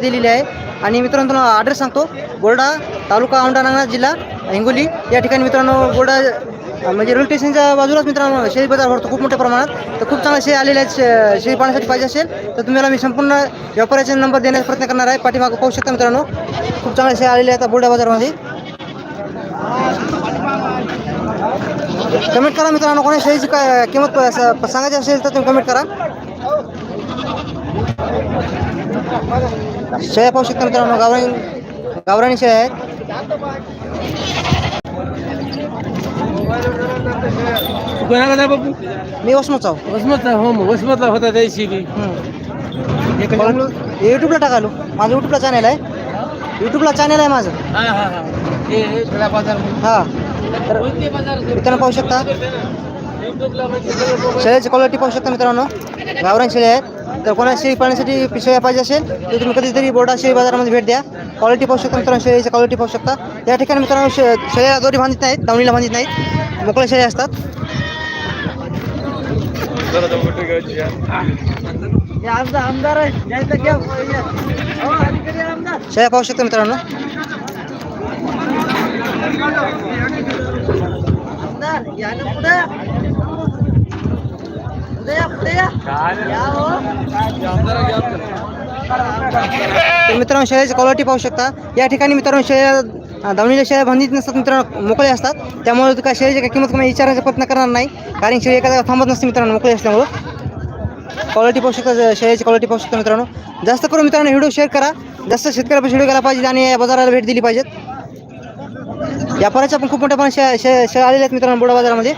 दिलेली आहे. आणि मित्रांनो तुम्हाला ॲड्रेस सांगतो. बोर्डा तालुका औंढा जिल्हा हिंगोली. या ठिकाणी मित्रांनो बोर्डा म्हणजे रेल्वे स्टेशनच्या बाजूलाच मित्रांनो शेळी बाजार भरतो खूप मोठ्या प्रमाणात. तर खूप चांगला शेळी आलेले आहेत शेळी पाहण्यासाठी पाहिजे असेल तर तुम्हाला मी संपूर्ण व्यापाऱ्याचे नंबर देण्याचा प्रयत्न करणार आहे. पाठीमागं पाहू शकता मित्रांनो. खूप चांगल्या शेळी आलेले आहेत बोर्डा बाजारमध्ये. कमेंट करा मित्रांनो कोणा शेळीची काय किंमत सांगायची असेल तर तुम्ही कमेंट करा. शेळ्या पाहू शकता मित्रांनो गावराणी गावराणी शेळ्या आहेत. कोणाला बापू? मी वसमत चाव वसमतला हो मग. वसमतला होता त्या दिवशी बी. यूट्यूबला टाकालो माझं यूट्यूबला चॅनल आहे. यूट्यूबला चॅनल आहे माझं. हा हा हा. हे हे हां. तर मित्रांनो पाहू शकता. शेळ्याची क्वालिटी पाहू शकता मित्रांनो. गावरान शेळी आहेत. तर कोणाला शेळी पाळण्यासाठी शेळ्या पाहिजे असेल तर तुम्ही कधीतरी बोर्डा शेळी बाजारामध्ये भेट द्या. क्वालिटी पाहू शकता मित्रांनो शेळीची क्वालिटी पाहू शकता. या ठिकाणी मित्रांनो शे शेळ्या दोरी बांधित नाहीत दावणीला बांधित नाहीत. मोकळ्या शेळ्या असतात. आमदार शेळ्या पाहू शकता मित्रांनो. तर मित्रांनो शेळ्याची क्वालिटी पाहू शकता. या ठिकाणी मित्रांनो शेळ्या दावणीला शेळ्या बांधित नसतात मित्रांनो मोकळे असतात. त्यामुळे तुका काय शेळीची काय किंमत कमी विचारायचा प्रयत्न करणार नाही. कारण शेळी एका थांबत नसते मित्रांनो मोकळे असल्यामुळं. क्वालिटी पाहू शकता शेळ्याची क्वालिटी पाहू शकता मित्रांनो. जास्त करून मित्रांनो व्हिडिओ शेअर करा. जास्त शेतकऱ्यापासून व्हिडिओ गेला पाहिजे आणि या बाजाराला भेट दिली पाहिजेत. व्यापाराच्या पण खूप मोठ्या पण शे शेळ्या शेळ्या आलेल्या आहेत मित्रांनो बोडा बाजारामध्ये.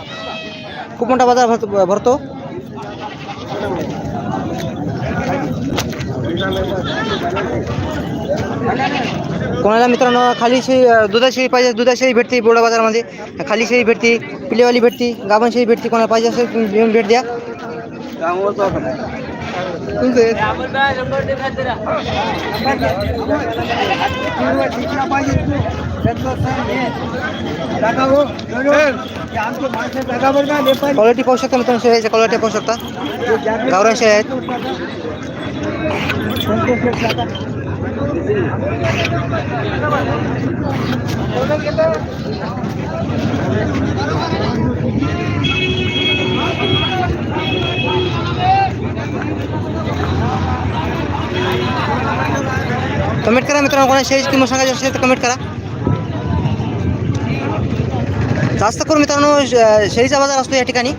खूप मोठा बाजार भरतो भरतो. कोणाला मित्रांनो खाली शेळी अं, शेळी पाहिजे दुधा शेळी भेटते बोडा बाजारामध्ये. खाली शेळी भेटते पिलेवाली भेटते गाभण शेळी भेटते कोणाला पाहिजे असेल येऊन भेट द्या. तुमचं क्वालिटी पाहू शकता मित्रांनो शेळ्याच्या क्वालिटी पाहू शकता. गावरान शेळ्या आहेत. कमेंट करा मित्रांनो कोणा शेळीची किंमत सांगायची असेल तर कमेंट करा. जास्त करून मित्रांनो श- शेळीचा बाजार असतो या ठिकाणी.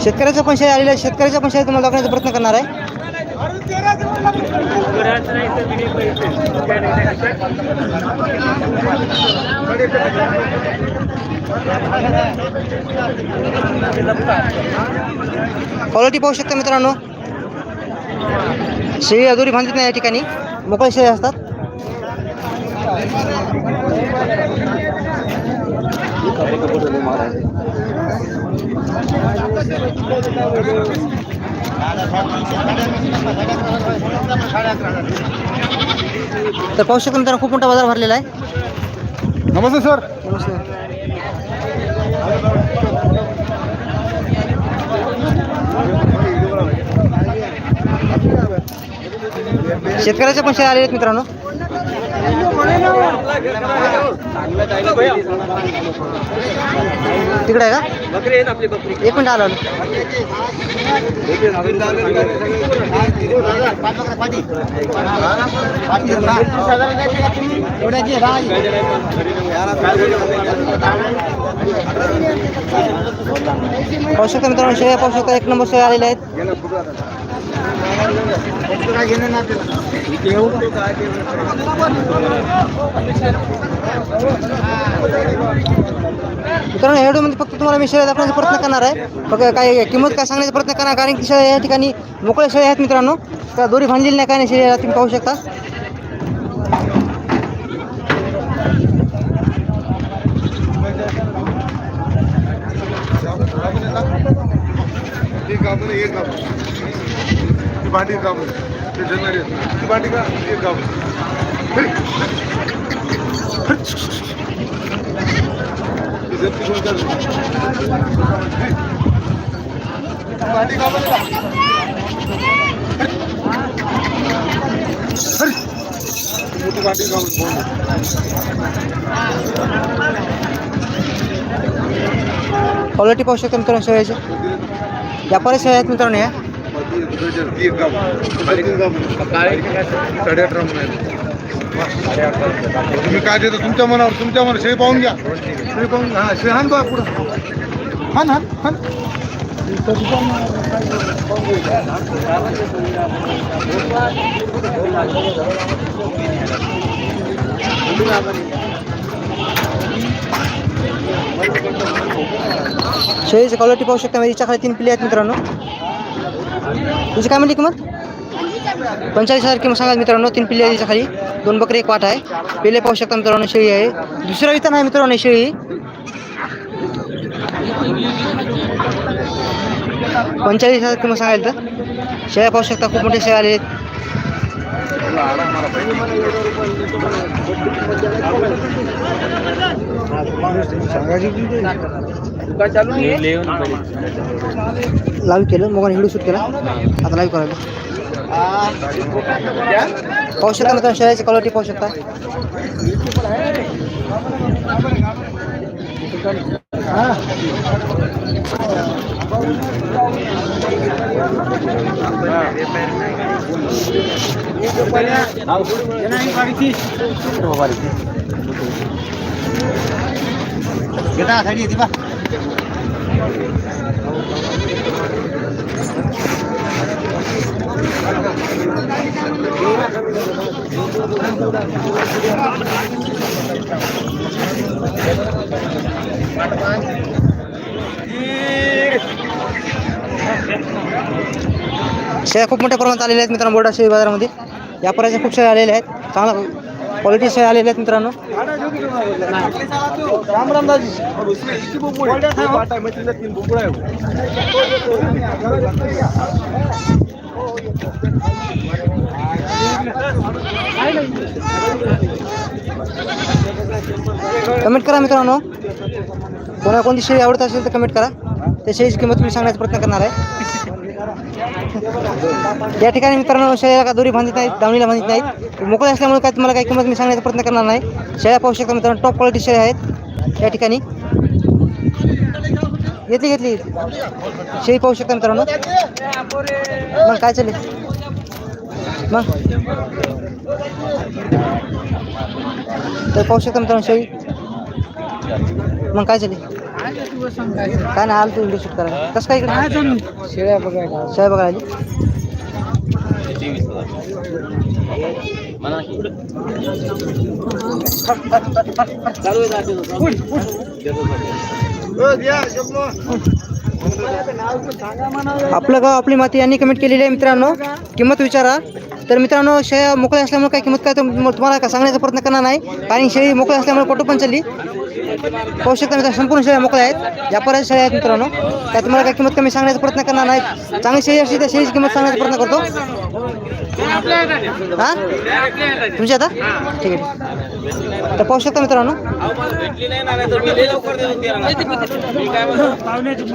शेतकऱ्याचा पण शेळी आलेला आहे. शेतकऱ्याचा पण शेळी तुम्हाला दाखवण्याचा प्रयत्न करणार आहे. क्वालिटी पाहू शकता मित्रांनो. शेळी अधुरी बांधित नाही या ठिकाणी. मोकळे शेळी असतात. तर पाहू शकता मित्रांनो खूप मोठा बाजार भरलेला आहे. नमस्ते सर. शेतकऱ्याच्या पण शेळ्या आलेल्या आहेत मित्रांनो. तिकडे आहे का? बकरी आपली बकरी एक मिनिट आलो पाहू शकता मित्रांनो शेळ्या पाहू शकता. एक नंबर शेळ्या आलेल्या आहेत. मित्रांनो या व्हिडिओमध्ये फक्त तुम्हाला मी शेळ्या दाखवण्याचा प्रयत्न करणार आहे. फक्त काय किंमत काय सांगण्याचा प्रयत्न करणार कारण की शेळ्या या ठिकाणी मोकळ्या शेळ्या आहेत मित्रांनो. त्या दोरी भांडलेली नाही काय नाही शेळ्या तुम्ही पाहू शकता. एक गाव एक गाव ती भांडी गाव जनरल ती का एक गाव मोठी क्वालिटी पाहू शकतो मित्रांनो शेळ्याची व्यापारी शेळ्या आहेत मित्रांनो या. तुम्ही काय देता? तुमच्या मनावर तुमच्या मनावर शेळी पाहून घ्या. शेळी पाहून हा शेळी हान बा पुढं. हान हान हान शेळीची क्वालिटी पाहू शकता म्हणजे खाली तीन पिले आहेत मित्रांनो. तुझी काय म्हणली किंमत? पंचेचाळीस हजार किंमत सांगा मित्रांनो तीन पिल्ले आहेत खाली. दोन बकरी एक वाट आहे. पिल्ले पाहू शकता मित्रांनो शेळी आहे. दुसरा इथं नाही मित्रांनो शेळी. पंचेचाळीस हजार किंमत सांगायला तर. शेळ्या पाहू शकता खूप मोठे शेळ्या आले आहेत. लाईव्ह केलं मग व्हिडिओ शूट केला. आता लाईव्ह करायला. पाहू शकता मित्रांनो शेळ्याची क्वालिटी पाहू शकता. शेळ्या खूप मोठ्या प्रमाणात आलेल्या आहेत मित्रांनो बोर्डा शेळी बाजारामध्ये व्यापाराच्या खूप शेळ्या आलेल्या आहेत. चांगला क्वालिटी शेळ्या आलेल्या आहेत मित्रांनो. राम राम दाजी कमेंट करा मित्रांनो. कोणा कोणती शेळी आवडत असेल तर कमेंट करा. त्या शेळीची किंमत मी सांगण्याचा प्रयत्न करणार आहे. या ठिकाणी मित्रांनो शेळ्या का दोरी बांधत नाहीत दावणीला बांधित नाहीत. मोकळे असल्यामुळे काय तुम्हाला काही किंमत मी सांगण्याचा प्रयत्न करणार नाही. शेळ्या पाहू शकता मित्रांनो टॉप क्वालिटी शेळ्या आहेत. या ठिकाणी. घेतली घेतली. शेळी पाहू शकता मित्रांनो. मग काय चालेल मग? तर पाहू शकता मित्रांनो शेळी. मग काय चालेल काय नाही आलं तू व्हिडिओ शूट करायला कसं काय इकडे? शेळ्या बघायला. शेळ्या बघायला आली? आपलं गाव आपली माती यांनी कमेंट केलेली आहे मित्रांनो. किंमत विचारा. तर मित्रांनो शेळ्या मोकळ्या असल्यामुळे काय किंमत काय तुम- तुम्हाला का सांगण्याचा प्रयत्न करणार नाही. कारण शेळी मोकळी असल्यामुळे पटू पण चालली. पाहू शकता मित्रांनो संपूर्ण शेळ्या मोकळ्या आहेत. व्यापाऱ्या शेळ्या आहेत मित्रांनो. त्या तुम्हाला काय किंमत कमी सांगण्याचा प्रयत्न करणार नाही चांगली शेळी असली त्या शेळीची किंमत सांगण्याचा प्रयत्न करतो. हा? तुमची आता? ठीक आहे. तर पाहू शकता मित्रांनो.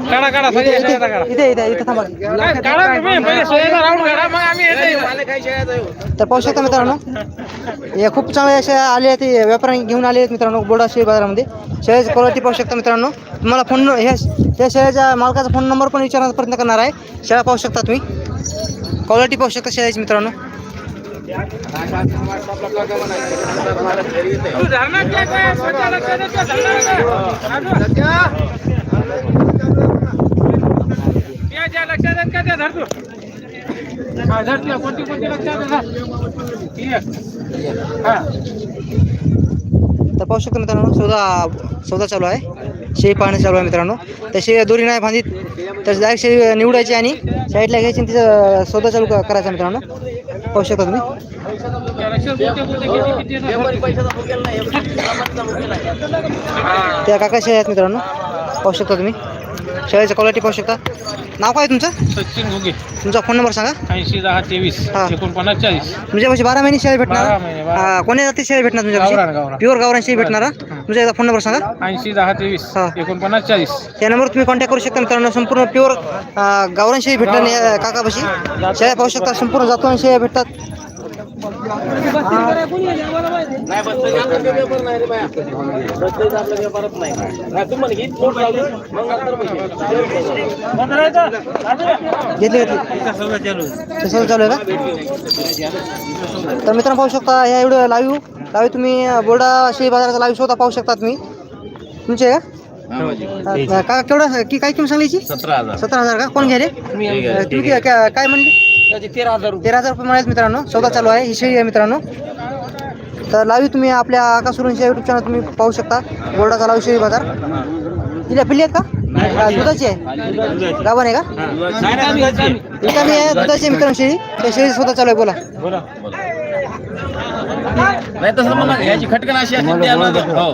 काढा काढा इथे इथे इथे थांबा. तर पाहू शकता मित्रांनो. या खूप चांगल्या अशा आले आहेत व्यापाऱ्यांनी घेऊन आले आहेत मित्रांनो बोडा शेळी बाजारामध्ये. शेळ्याची क्वालिटी पाहू शकता मित्रांनो. तुम्हाला फोन ह्या त्या शेळ्याच्या मालकाचा फोन नंबर पण विचारण्याचा प्रयत्न करणार आहे. शेळ्या पाहू शकता तुम्ही. क्वालिटी पाहू शकता शेळ्याची मित्रांनो. लक्षात का त्या कोणती कोणती लक्षात तर पाहू शकतो मित्रांनो सौदा सौदा चालू आहे. शेळी पाहणं चालू आहे मित्रांनो. तशी दोरी नाही बांधित तर डायरेक्ट शेळी निवडायची आणि साईडला घ्यायची आणि तिचं सौदा चालू करायचा मित्रांनो. पाहू शकता तुम्ही त्या लक्षात बोलते बोलते किती किती येतं, धर. हा. त्या काका शेळ्या आहेत मित्रांनो पाहू शकता तुम्ही शेळ्याची क्वालिटी पाहू शकता. नाव काय तुमचं? सचिन घुगे. तुमचा फोन नंबर सांगा. ऐंशी दहा तेवीस हा. एकोणपन्नास चाळीस. तुमच्यापाशी बारा महिने शेळ्या भेटणार? बारा महिने, बारा. हा, कोण्या जाती शेळ्या भेटणार गावरान, गावरान. प्युअर गावरान शेळी भेटणार हा? तुमचा एकदा फोन नंबर सांगा. ऐंशी दहा तेवीस हा. एकोणपन्नास चाळीस. या नंबरवर तुम्ही कॉन्टॅक्ट करू शकता मित्रांनो. संपूर्ण प्युअर गावरान शेळी भेटणार नाही, अं, काकापाशी. शेळ्या पाहू शकता संपूर्ण जातून शेळ्या भेटतात. घेतली घेतली ते सगळं चालू आहे का तर मित्रांनो पाहू शकता ह्या एवढं लाईव्ह लाईव्ह तुम्ही अं, बोर्डा शेळी बाजाराचा लाईव्ह स्वतः पाहू शकता तुम्ही. तुमचे आहे का का केवढं की काय किंमत सांगलीची सतरा हजार. सतरा हजार का? कोण घ्याले तुम्ही काय- काय काय म्हणले? तेरा हजार तेरा हजार रुपये मिळाले मित्रांनो सौदा चालू आहे ही शेळी आहे मित्रांनो. तर लाईव्ह तुम्ही आपल्या आकाशुरूंच्या युट्यूब चॅनल तुम्ही पाहू शकता. बोर्डाचा लाईव्ह शेळी बाजार. तिला पिल्ली आहेत का? दुधाची आहे. आहे का? रिकामी आहे दुधाची आहे मित्रांनो शेळी. त्या शेळी स्वतः चालू आहे बोला. नाही तसं म्हणा याची खटकन अशी हो.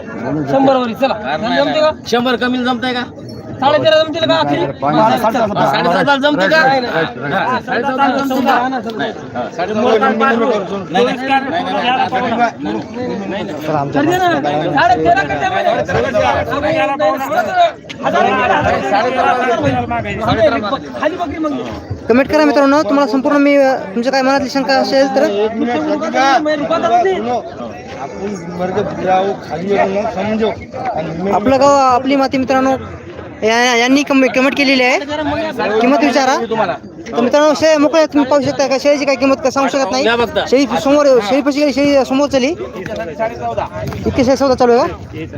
शंभर वरी चला. शंभर कमी जमतंय का? जमतील का आखरी? का? हा, का? कमेंट करा मित्रांनो तुम्हाला संपूर्ण मी अं, तुमच्या काय मनातली शंका असेल तर? आपण वर्ग जाऊ खाली येऊ, समजू आणि आपलं गाव आपली माती मित्रांनो या- यांनी कम कमेंट केलेली आहे. किंमत विचारा. तर मित्रांनो शेळ्या मोकळ्या तुम्ही पाहू शकता का? शेळीची काय किंमत काय सांगू शकत. नाही. शेळी समोर शेळी पशी गेली शेळी समोर चली इतकी शेळी सौदा चालू आहे का?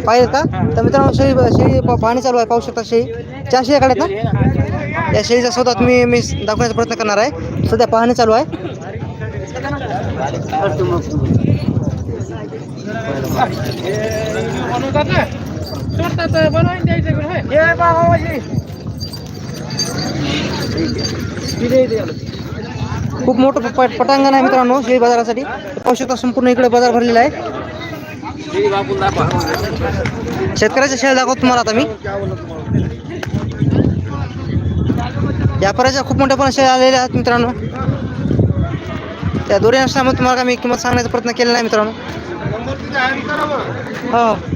पाहिजे का? तर मित्रांनो शेळी शेळी प- पाहणी चालू आहे. पाहू शकता शेळी. चार शेळ्या काढत ना या शेळीचा सौदा तुम्ही मी दाखवण्याचा प्रयत्न करणार आहे. सध्या पाहणी चालू आहे. खूप मोठं प- पट- पटांगण आहे मित्रांनो शेळी बाजारासाठी. पाहू शकता संपूर्ण इकडे बाजार भरलेला आहे. शेतकऱ्याच्या शेळ्या दाखवतो तुम्हाला आता मी. व्यापाराच्या खूप मोठ्या पण शेळ्या आलेल्या आहेत मित्रांनो. त्या दोरी असल्यामुळे तुम्हाला मी किंमत सांगण्याचा प्रयत्न केलेला नाही मित्रांनो. हो.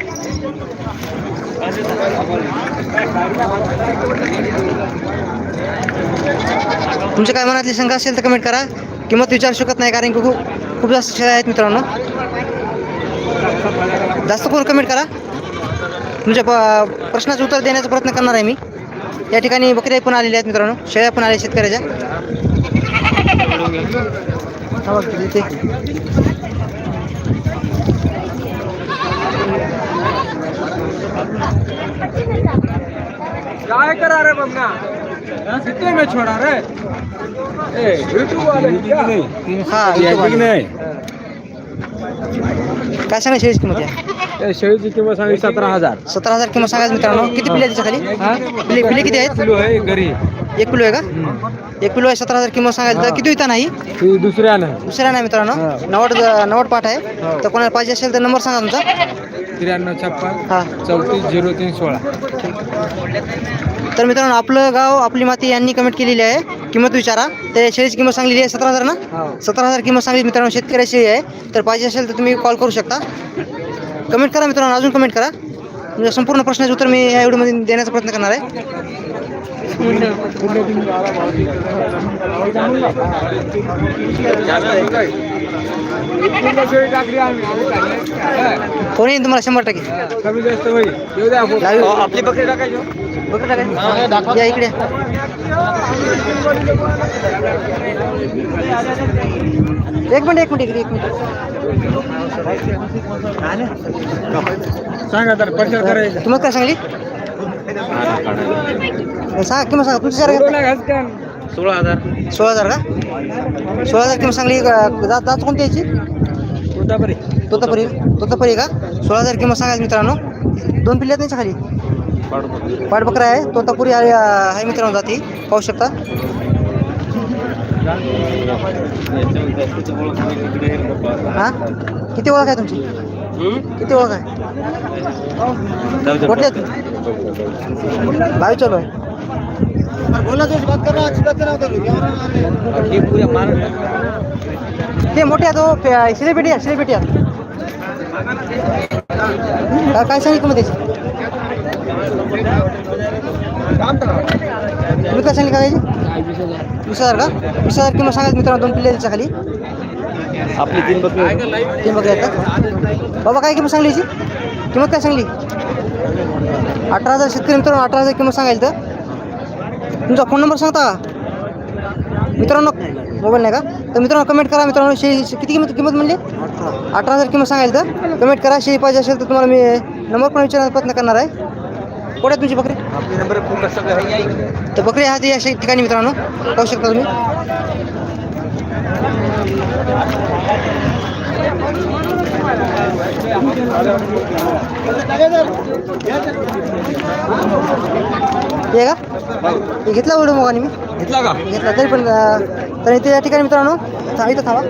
तुमच्या काय मनातली शंका असेल तर कमेंट करा. किंमत विचारू शकत नाही कारण की खूप खूप जास्त शेळ्या आहेत मित्रांनो. जास्त करून कमेंट करा. तुमच्या प प्रश्नाचं उत्तर देण्याचा प्रयत्न करणार आहे मी. या ठिकाणी बकऱ्या पण आलेल्या आहेत मित्रांनो. शेळ्या पण आल्या शेतकऱ्याच्या हा बघ, इथे. काय करा रे बघना कितने में छोड़ा रे. ए यूट्यूब वाले क्या? हा सांगा शेळीची किंमत आहे? शेळीची किंमत सांगितली सतरा हजार. सतरा हजार किंमत सांगायचं मित्रांनो. किती पिले त्याच्याखाली पिले पिले किती आहेत? किलो आहे घरी. एक किलो आहे का? एक किलो आहे सतरा हजार किंमत सांगायचं. तर किती इथं नाही? ती दुसऱ्या नाही दुसऱ्या नाही मित्रांनो नवड नवड पाठ आहे. तर कोणाला पाहिजे असेल तर नंबर सांगा तुमचा. त्र्याण्णव छप्पन हा. चौतीस झिरो तीन सोळा. तर मित्रांनो आपलं गाव आपली माती यांनी कमेंट केलेली आहे. किंमत विचारा. तर शेळीची किंमत सांगलेली आहे सतरा हजार ना? सतरा हजार किंमत सांगली मित्रांनो शेतकऱ्याची शेळी आहे. तर पाहिजे असेल तर तुम्ही कॉल करू शकता. कमेंट करा मित्रांनो अजून कमेंट करा. म्हणजे संपूर्ण प्रश्नाचे उत्तर मी या व्हिडिओमध्ये देण्याचा प्रयत्न करणार आहे. कोण तुम्हाला शंभर टक्के? कमी जास्त होईल येऊ द्या लाईव्ह आपली बकरी टाकायची बकरी टाकायची. या इकडे एक मिनिट एक मिनिट इकडे एक मिनिट. सांगा तर किंमत काय सांगली? सांगा किंमत सांगा तुमची सर सोळा हजार. सोळा हजार का? सोळा हजार किंमत सांगली जात जात कोणती याची? तोतापुरी. तोतापुरी. का? सोळा हजार किंमत सांगायची मित्रांनो. दोन पिल्ले आहेत त्यांच्या खाली पाठ बकरा आहे तोतापुरी आहे आहे मित्रांनो जाती. पाहू शकता. हा? किती ओळख आहे तुमची? किती ओळख आहे? कुठले आहेत? लाईव्ह चालू बोला तो बात कर अच्छी बात करा ते मोठे आहे तो हो, पे- शिलेपेटी आहे शिलेपेटी आहे काय सांगितलं मग त्याची? तुम्ही काय सांगितलं का त्याची? वीस हजार का? वीस हजार किंमत सांगायचं मित्रांनो दोन पिल्ले खाली आपली तीन बकरी तीन बकरी आहेत का? बाबा काय किंमत सांगली याची? किंमत काय सांगली? अठरा हजार शेतकरी मित्रांनो अठरा हजार किंमत सांगायला तर तुमचा फोन नंबर सांगता का? मित्रांनो मोबाईल नाही का? तर मित्रांनो कमेंट करा. मित्रांनो शे किती किंमत किंमत म्हणली? अठरा हजार किंमत सांगायला तर कमेंट करा. शेळी पाहिजे असेल तर तुम्हाला मी नंबर पण विचारण्याचा प्रयत्न करणार आहे. कुठे आहे तुमची बकरी? आपली नंबर फोन सगळं तर बकरी आहे अशा ठिकाणी मित्रांनो. पाहू शकता तुम्ही. हे का? हे घेतला व्हिडिओ मग आणि मी? घेतला का? घेतला. तरी पण तर इथे या ठिकाणी मित्रांनो इथं थांबा.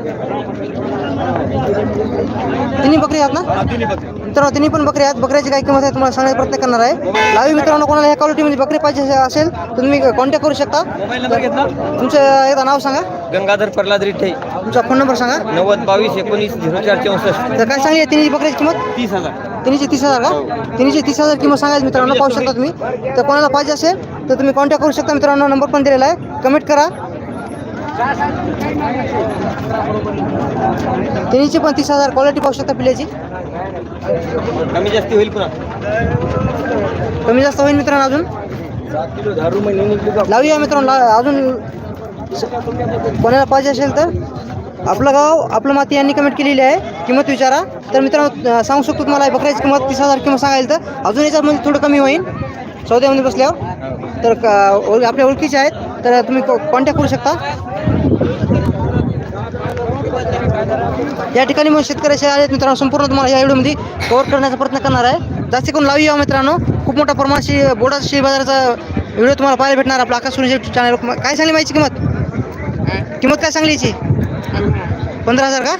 तिन्ही बकरी आहेत ना? मित्रांनो तिन्ही पण बकरी आहेत. बकऱ्याची काय किंमत आहे तुम्हाला सांगण्याचा प्रयत्न करणार आहे. लावी मित्रांनो कोणाला ह्या क्वालिटीमध्ये बकरी पाहिजे असेल तर तुम्ही कॉन्टॅक्ट करू शकता. तुमचं एकदा नाव सांगा. गंगाधर प्रल्हाद रिठे तुमचा फोन नंबर सांगा. नव्वद बावीस एकोणीस झिरो चार चौसष्ट. तर काय सांगली आहे तिन्ही बकऱ्याची किंमत? तीस हजार. तिन्हीची तीस हजार का? तिन्हीची तीस हजार किंमत सांगायची मित्रांनो पाहू शकता तुम्ही. तर कोणाला पाहिजे असेल तर तुम्ही कॉन्टॅक्ट करू शकता मित्रांनो नंबर पण दिलेला आहे. कमेंट करा. तिन्हीची पण तीस हजार. क्वालिटी पाहू शकता पिल्याची कमी जास्ती होईल पुन्हा. कमी जास्त होईल मित्रांनो अजून? लावूया मित्रांनो अजून. कोणाला पाहिजे असेल तर? आपलं गाव आपलं माती यांनी कमेंट केलेली आहे. किंमत विचारा. तर मित्रांनो सांगू शकतो तुम्हाला बकऱ्याची किंमत तीस हजार किंमत सांगायला तर अजून याच्यामध्ये म्हणजे थोडं कमी होईल. चौद्यामध्ये बसल्यावर. तर आपल्या ओळखीचे आहेत. तर तुम्ही कॉन्टॅक्ट करू शकता. या ठिकाणी मग शेतकऱ्याचे आहेत मित्रांनो संपूर्ण तुम्हाला या व्हिडिओमध्ये कव्हर करण्याचा प्रयत्न करणार आहे. जास्ती करून लावी या मित्रांनो. खूप मोठ्या प्रमाणाशी बोडा शेअर बाजाराचा व्हिडिओ तुम्हाला पाहायला भेटणार आपला आकाश चॅनल काय सांगली माहिती किंमत? किंमत काय सांगली याची? पंधरा हजार का?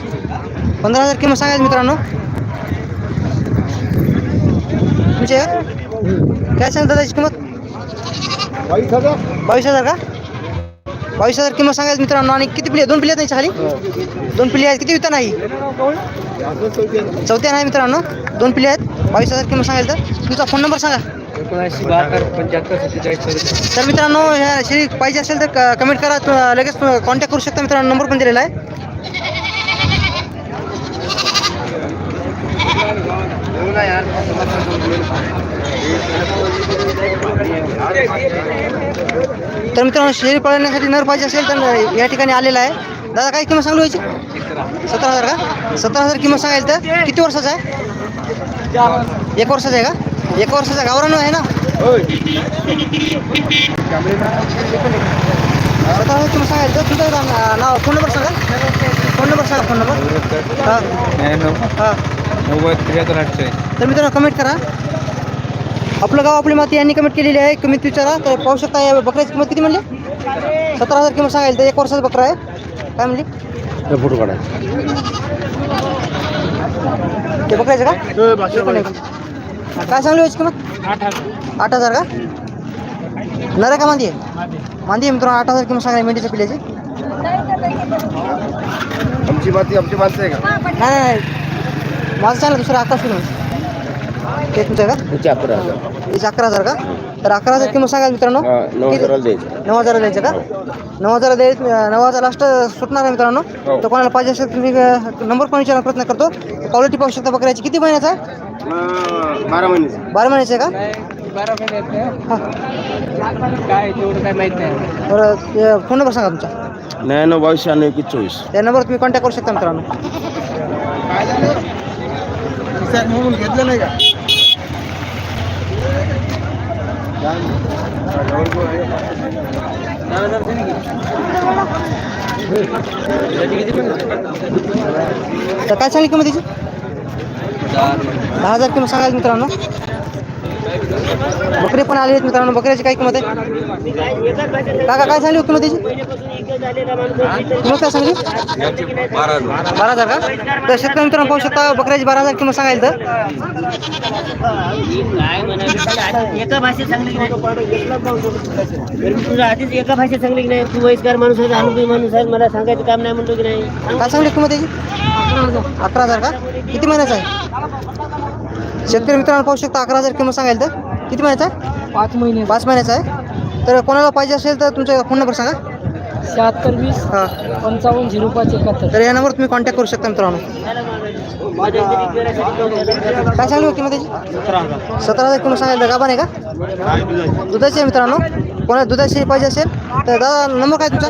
पंधरा हजार किंमत सांगायची मित्रांनो. तुमचे काय सांगता त्याची किंमत? बावीस हजार बावीस हजार का? बावीस हजार किंमत सांगायची मित्रांनो. आणि किती पिली दोन पिली आहेत त्यांच्या खाली? दोन पिली आहेत. किती विता नाही? चौथ्या नाही मित्रांनो. दोन पिली आहेत. बावीस हजार किंमत सांगायचं तर. तुमचा फोन नंबर सांगा. एकोणऐंशी बहात्तर पंच्याहत्तर सत्तेचाळीस तर मित्रांनो ह्या शेळी पाहिजे असेल तर क- कमेंट करा. लगेच कॉन्टॅक्ट करू शकता मित्रांनो. नंबर पण दिलेला आहे. तर मित्रांनो शेरी पाळण्यासाठी नर पाहिजे असेल तर या ठिकाणी आलेला आहे. दादा काय किंमत सांगू यायची सतरा हजार का? सतरा हजार किंमत सांगायला तर किती वर्षाचा आहे? एक वर्षाचा आहे का? एक वर्षाचा गावरान आहे ना? सतरा हजार किंमत सांगायला तर तुमचं ना- नाव फोन नंबर सांगा. फोन नंबर सांगा फोन नंबर. हां. हां. नव्वद त्र्याहत्तर अठ्ठेचाळीस तर मित्रांनो कमेंट करा. आपलं गाव आपली माती यांनी कमेंट केलेली आहे. किंमत विचारा. तर पाहू शकता या बकऱ्याची किंमत किती म्हणली? सतरा हजार किंमत सांगायला तर एक वर्षाचा बकरा आहे. काय म्हणली? फोटो काढा. ते बकरायचं का? ते पण आहे का? काय सांगली याची किंमत? आठ हजार का? नर का मांदी? आहे मांदी आहे मित्रांनो आठ हजार किंमत सांगायला मेंढीच्या पिल्याची. आमची माती आमची माणसं आहे का? नाही नाही नाही. माझं चांगलं दुसरं आकाश सुरू ते तुमचं आहे का? अकरा हजार. याचे अकरा हजार का? तर अकरा हजार किंमत सांगायला मित्रांनो. नऊ किती? हजाराला द्यायचं. नऊ द्यायचं का? नऊ हजार द्याय नऊ हजार लास्ट सुटणार आहे मित्रांनो. हो. तर कोणाला पाहिजे असेल तुम्ही नंबर पण विचारण्याचा प्रयत्न करतो. क्वालिटी पाहू शकता बकऱ्याची. किती महिन्याचा? आहे बारा महिने बारा महिन्याचे आहे का बारा महिन्यात हां. काय तेवढं काय माहीत नाही. बरं ते फोन नंबर सांगा तुमचा. नव्याण्णव बावीस शहाण्णव एकवीस. चोवीस त्या नंबर तुम्ही कॉन्टॅक्ट करू शकता मित्रांनो. म्हणून घेतलं नाही का? तर काय सांगली किंमत त्याची? दहा हजार किलो सांगायचं मित्रांनो? बकरी पण आली आहेत मित्रांनो. बकऱ्याची काय किंमत आहे? काका काय सांगली होती किंमत त्याची किंमत काय सांगली? बारा हजार का? तर शेतकरी मित्रांनो पाहू शकता बकऱ्याची बारा हजार किंमत सांगायला तर. एका भाषेत सांगली की नाही आधीच एका भाषेत सांगली की नाही तू वयस्कर माणूस आहे अनुभवी माणूस आहे मला सांगायचं काम नाही म्हणतो की नाही काय सांगली किंमत त्याची अकरा हजार का? किती महिन्याचा आहे? शेतकरी मित्रांनो पाहू शकता अकरा हजार किंमत सांगायला तर. किती महिन्याचा आहे? पाच महिने. पाच महिन्याचा आहे? तर कोणाला पाहिजे असेल तर तुमचा फोन नंबर सांगा. शहात्तर वीस हां. पंचावन्न झिरो पाच एकाहत्तर. तर या नंबर तुम्ही कॉन्टॅक्ट करू शकता मित्रांनो. काय सांगली हो किंमत त्याची? सतरा हजार किंमत सांगायला गाभा नाही का? दुधाची आहे मित्रांनो कोणाला दुधाची पाहिजे असेल तर दादा नंबर काय तुमचा?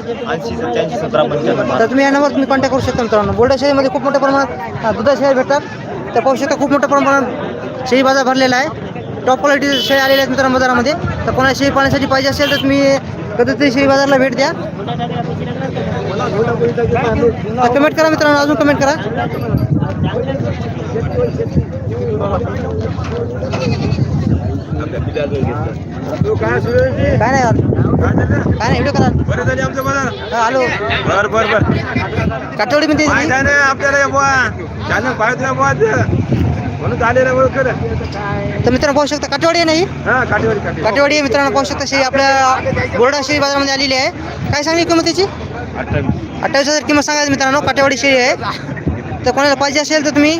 तर तुम्ही या नंबर तुम्ही कॉन्टॅक्ट करू शकता मित्रांनो. बोर्डा शेळीमध्ये खूप मोठ्या प्रमाणात हा, शेळ्या भेटतात. तर पाहू शकता खूप मोठ्या प्रमाणात शेळी बाजार भरलेला आहे. टॉप क्वालिटीचे शेळी आलेले आहेत मित्रांनो बाजारामध्ये. तर कोणाला शेळी पाण्यासाठी पाहिजे असेल तर तुम्ही कधीतरी शेळी बाजारला भेट द्या. कमेंट करा मित्रांनो अजून कमेंट करा. काय नाही यार. काय नाही व्हिडिओ करा. हा, हॅलो. बर बर बर. ना आपल्याला बुवा. चॅनल पाहत ना बुवा. ते. म्हणून खरं. तर मित्रांनो पाहू शकता काठवाडी आहे नाही हा? काठीवाडी काठी काठेवाडी आहे मित्रांनो पाहू शकता शेळी आपल्या बोर्डा शेळी बाजारामध्ये आलेली आहे. काय सांगली किंमत त्याची अठ्ठावीस हजार किंमत सांगायची मित्रांनो काठेवाडी शेळी आहे. तर कोणाला पाहिजे असेल तर तुम्ही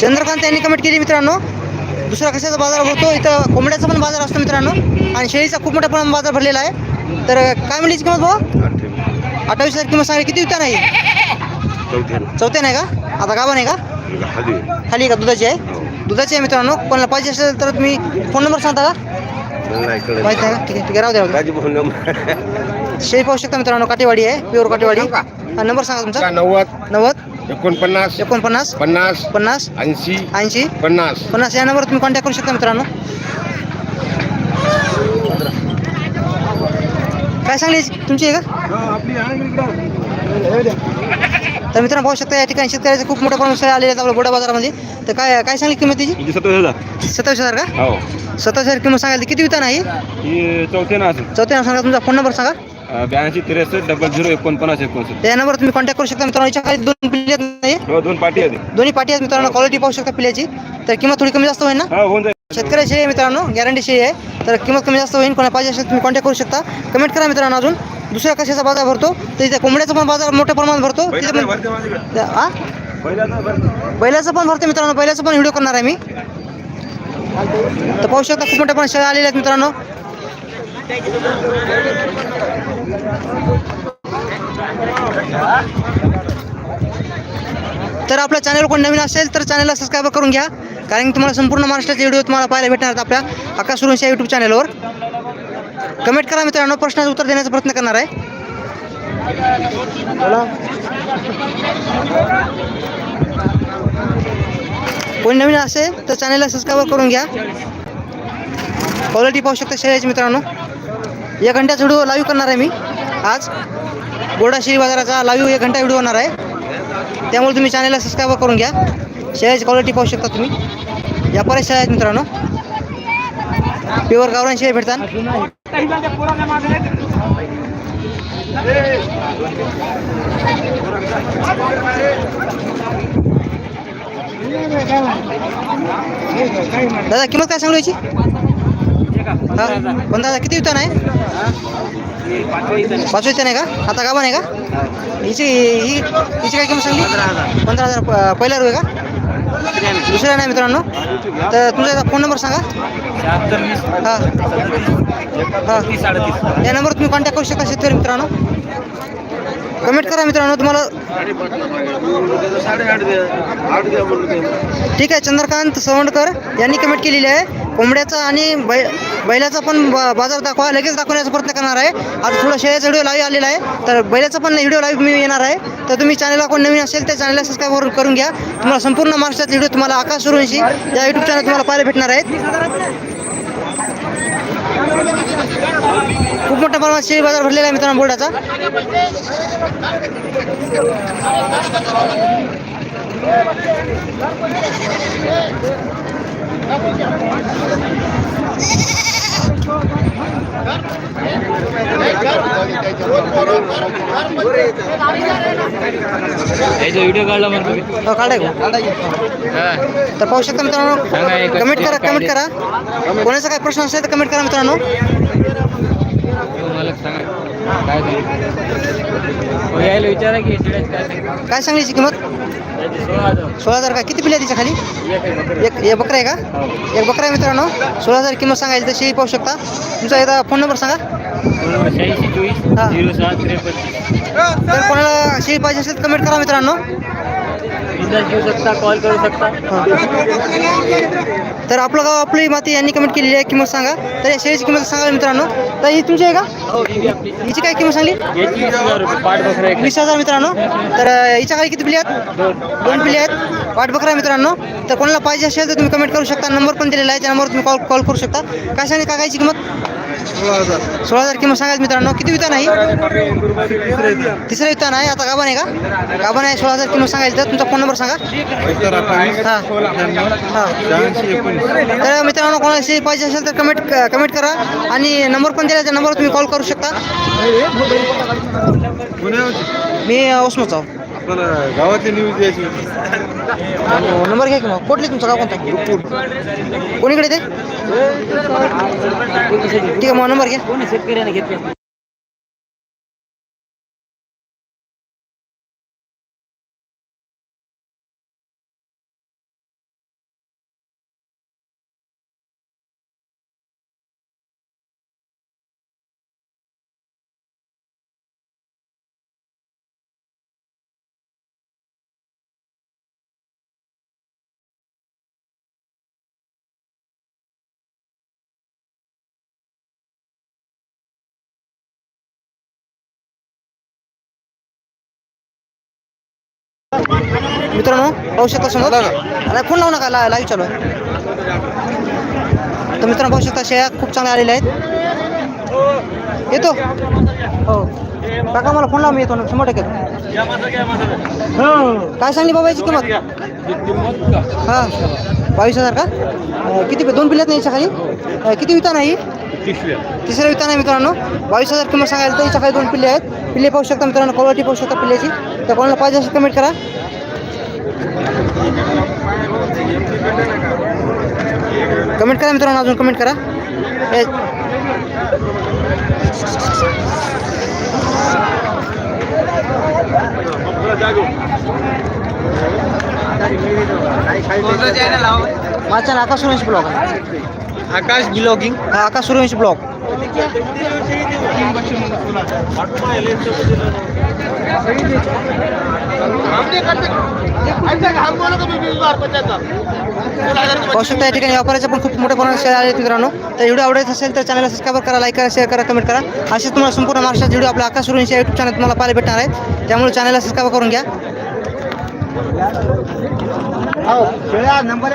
चंद्रकांत यांनी कमेंट केली मित्रांनो. दुसरा कशाचा बाजार भरतो इथं कोंबड्याचा पण बाजार असतो मित्रांनो. आणि शेळीचा खूप मोठ्या प्रमाणात बाजार भरलेला आहे. तर काय म्हणली किंमत भाऊ? अठ्ठावीस हजार किंमत सांगली किती विकता नाही चौथ्या नाही का? आता गाभा नाही का? खाली का? दुधाची आहे? दुधाची आहे मित्रांनो. कोणाला पाहिजे असेल तर तुम्ही फोन नंबर सांगता का? माहीत नाही का? ठीक आहे ठीक आहे. राहू द्या शेळी पाहू शकता मित्रांनो काटेवाडी आहे प्युअर काटेवाडी. हा नंबर सांगा तुमचा. नव्वद. नव्वद. एकोणपन्नास. एकोणपन्नास. पन्नास. पन्नास. ऐंशी. ऐंशी. पन्नास. पन्नास. या नंबरवर तुम्ही कॉन्टॅक्ट करू शकता मित्रांनो. काय सांगली तुमची आहे का? तर मित्रांनो पाहू शकता या ठिकाणी शेतकऱ्याचे खूप मोठ्या प्रमाणात आलेल्या आहेत आपल्या बोडा बाजारामध्ये तर काय काय सांगली किंमत त्याची सत्तावीस हजार. का? हो. सत्तावीस हजार किंमत सांगायला किती वितान आहे? ही चौथे ना चौथ्या सांगा तुमचा फोन नंबर सांगा. ब्याऐंशी त्रेसष्ट डबल झिरो एकोणपन्नास एकोणसष्ट त्या नंबर तुम्ही कॉन्टॅक्ट करू शकता मित्रांनो. याच्या खाली दोन पिल्ले आहेत नाही हो? दोन पाठी आहे दोन्ही पाठी आहेत मित्रांनो. क्वालिटी पाहू शकता पिल्याची तर किंमत थोडी कमी जास्त होईल ना? हा होऊन शेतकऱ्याची आहे मित्रांनो गॅरंटी शेळी आहे. तर किंमत कमी जास्त होईल कोणा पाहिजे असेल तुम्ही कॉन्टॅक्ट करू शकता. कमेंट करा मित्रांनो अजून. दुसऱ्या कशाचा बाजार भरतो? तर इथे कोंबड्याचा पण बाजार मोठ्या प्रमाणात भरतो. तिथे पण हा? बैलाचं पण भरतो मित्रांनो. बैलाचं पण व्हिडिओ करणार आहे मी. तर पाहू शकता खूप मोठ्या प्रमाणात शेळ्या आलेल्या आहेत मित्रांनो. तर आपल्या चॅनल कोण नवीन असेल तर चॅनलला सबस्क्राईब करून घ्या. कारण की तुम्हाला संपूर्ण महाराष्ट्राचे व्हिडिओ तुम्हाला पाहायला भेटणार आहेत आपल्या आकाशवरूनच्या यूट्यूब चॅनलवर कमेंट करा मित्रांनो प्रश्नाचं उत्तर देण्याचा प्रयत्न करणार आहे. कोणी नवीन असेल तर चॅनलला सबस्क्राईब करून घ्या. क्वालिटी पाहू शकता शेळ्याची मित्रांनो. एक घंट्याचा व्हिडिओ लाईव्ह करणार आहे मी आज. गोडा शेळी बाजाराचा लाईव्ह एक घंटा व्हिडिओ होणार आहे. त्यामुळे तुम्ही चॅनलला सबस्क्राईब करून घ्या. शेळ्याची क्वालिटी पाहू शकता तुम्ही. या बऱ्याच शेळ्या आहेत मित्रांनो. प्युअर गावरान शेळी भेटतात. दादा किंमत काय सांगू याची? पण दादा किती वितान आहे? पाच वितान आहे का? आता गाभा नाही का? हिची ही हिची काय किंमत सांगली? पंधरा हजार. पहिला रुपये का? दुसऱ्या नाही मित्रांनो. तर तुमचा फोन नंबर सांगा. हां. हां. या नंबरवर तुम्ही कॉन्टॅक्ट करू शकता शेतकरी मित्रांनो. कमेंट करा मित्रांनो तुम्हाला. ठीक आहे चंद्रकांत सवंडकर यांनी कमेंट केलेली आहे. कोंबड्याचा आणि बै बैलाचा पण ब- बाजार दाखवा लगेच दाखवण्याचा प्रयत्न करणार आहे. आता थोडं शेळ्याचा व्हिडिओ लाईव्ह आलेला आहे. तर बैलाचा पण व्हिडिओ लाईव्ह मी येणार आहे. तर तुम्ही चॅनलला कोण नवीन असेल त्या चॅनलला सबस्क्राईब करून घ्या. तुम्हाला संपूर्ण महाराष्ट्रात व्हिडिओ तुम्हाला आकाश सुरूंशी या यूट्यूब चॅनल तुम्हाला पाहायला भेटणार आहेत. खूप मोठ्या प्रमाणात शेळी बाजार भरलेला आहे मित्रांनो बोर्डाचा. व्हिडिओ काढला म्हणतो काढाय का? तर पाहू शकता मित्रांनो कमेंट करा कमेंट करा. कोणाचा काय प्रश्न असेल तर कमेंट करा मित्रांनो. काय हो, यायला विचारा की काय काय सांगलीची किंमत? सोळा हजार. सोळा हजार का? किती आहे तिच्या खाली? एक एक बकरा आहे का? एक बकरा आहे मित्रांनो. सोळा हजार किंमत सांगायची तशी पाहू शकता. तुमचा एकदा फोन नंबर सांगा. शहाऐंशी चोवीस हा. झिरो सात त्रेपन्न. तर कोणाला शेळी पाहिजे असेल कमेंट करा मित्रांनो. बिंदास घेऊ शकता कॉल करू शकता. तर आपलं गाव आपली माती यांनी कमेंट केलेली आहे किंमत सांगा. तर या शेळीची किंमत सांगा मित्रांनो. तर ही तुमची आहे का? हो ही हिची काय किंमत सांगली? वीस हजार रुपये पाठ बकरा एक. वीस हजार मित्रांनो. तर हिच्या खाली किती पिल्ले आहेत? दोन. पिल्ले आहेत. वाट बकरा मित्रांनो. तर कोणाला पाहिजे असेल तर तुम्ही कमेंट करू शकता. नंबर पण दिलेला आहे त्या नंबरवर तुम्ही कॉल कॉल करू शकता. काय सांगली काकाची किंमत? सोळा हजार. किंमत सांगायचं मित्रांनो. किती वितान आहे तिसरं वितान आहे. आता गाभण आहे का? गाभण आहे सोळा हजार किंमत सांगायचं तर तुमचा फोन नंबर सांगा. हां. हां तर मित्रांनो कोणाला शेळी पाहिजे असेल तर कमेंट कमेंट करा. आणि नंबर पण दिला त्या नंबरवर तुम्ही कॉल करू शकता. मी गावातली न्यूज द्यायची नंबर घ्या की मग. कुठली तुमचं गाव कोणतं? कोणीकडे ते? ठीक आहे मग नंबर घ्या. मित्रांनो पाहू शकता समोर. नाही फोन लावू नका ला लाईव्ह चालू आहे. तर मित्रांनो पाहू शकता शेळ्या खूप चांगल्या आलेल्या आहेत. येतो? हो. काका मला फोन लाव मी येतो ना. शंभर टक्के. काय सांगली बाबा याची किंमत? हां. बावीस हजार का? किती दोन पिल्ल्यात नाही याच्या खाली किती विता नाही तिसऱ्या. विता नाही मित्रांनो. बावीस हजार किंमत सांगायला तर याच्या खाली दोन पिल्ले आहेत. पिल्ले पाहू शकता मित्रांनो क्वालिटी पाहू शकता पिल्ल्याची. तर कोणाला पाहिजे असेल कमेंट करा. कमेंट करा मित्रांनो अजून कमेंट करा. माझं channel Akash Suryavanshi blog Akash blogging. हा आकाश सूर्यवंशी ब्लॉग. पाहू शकता या ठिकाणी व्यापाराच्या पण खूप मोठ्या प्रमाणात शेअर आहेत मित्रांनो. तर व्हिडिओ आवडत असेल तर चॅनलला सबस्क्राईब करा लाईक करा शेअर करा कमेंट करा. असेच तुम्हाला संपूर्ण महाराष्ट्रात व्हिडिओ आपल्या आकाश सूर्यवंशी युट्यूब चॅनल तुम्हाला पाहायला भेटणार आहे. त्यामुळे चॅनलला सबस्क्राईब करून घ्या. हो, नंबर